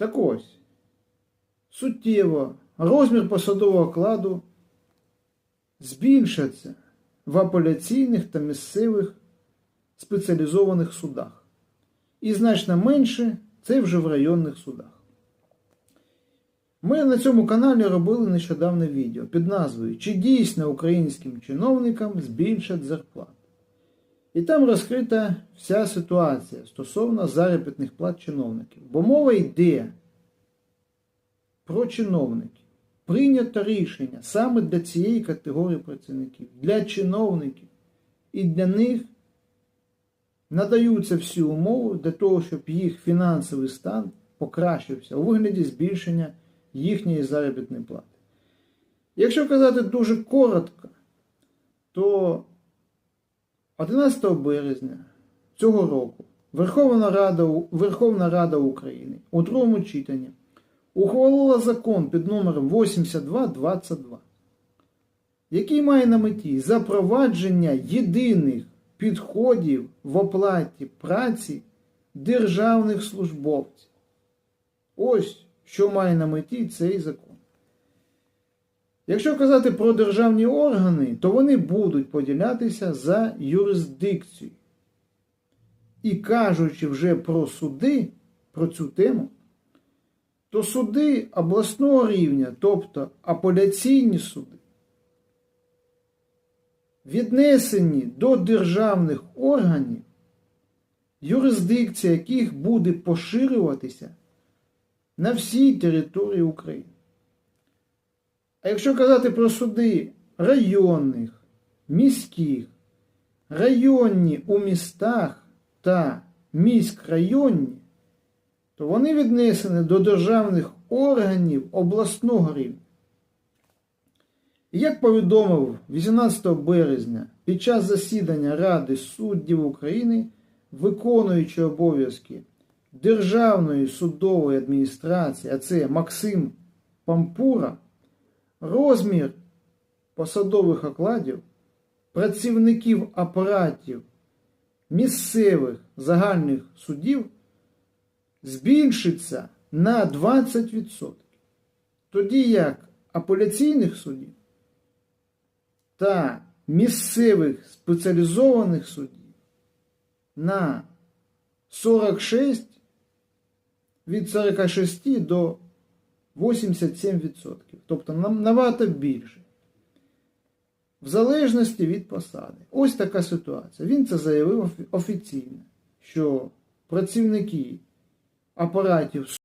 Так ось, суттєво розмір посадового окладу збільшиться в апеляційних та місцевих спеціалізованих судах. І значно менше це вже в районних судах. Ми на цьому каналі робили нещодавне відео під назвою Чи дійсно українським чиновникам збільшать зарплату? І там розкрита вся ситуація стосовно заробітних плат чиновників. Бо мова йде про чиновників. Прийнято рішення саме для цієї категорії працівників, для чиновників. І для них надаються всі умови для того, щоб їх фінансовий стан покращився у вигляді збільшення їхньої заробітної плати. Якщо казати дуже коротко, то 11 березня цього року Верховна Рада, Верховна Рада України у другому читанні ухвалила закон під номером 8222, який має на меті запровадження єдиних підходів в оплаті праці державних службовців. Ось що має на меті цей закон. Якщо казати про державні органи, то вони будуть поділятися за юрисдикцією. І кажучи вже про суди, про цю тему, то суди обласного рівня, тобто апеляційні суди, віднесені до державних органів, юрисдикція яких буде поширюватися на всій території України. А якщо казати про суди районних, міських, районні у містах та міськрайонні, то вони віднесені до державних органів обласного рівня. Як повідомив 18 березня під час засідання Ради суддів України, виконуючи обов'язки Державної судової адміністрації, а це Максим Пампура, розмір посадових окладів працівників апаратів місцевих загальних судів збільшиться на 20%. Тоді як апеляційних судів та місцевих спеціалізованих судів на 46 від 46 до 87%. Тобто набагато більше. В залежності від посади. Ось така ситуація. Він це заявив офіційно, що працівники апаратів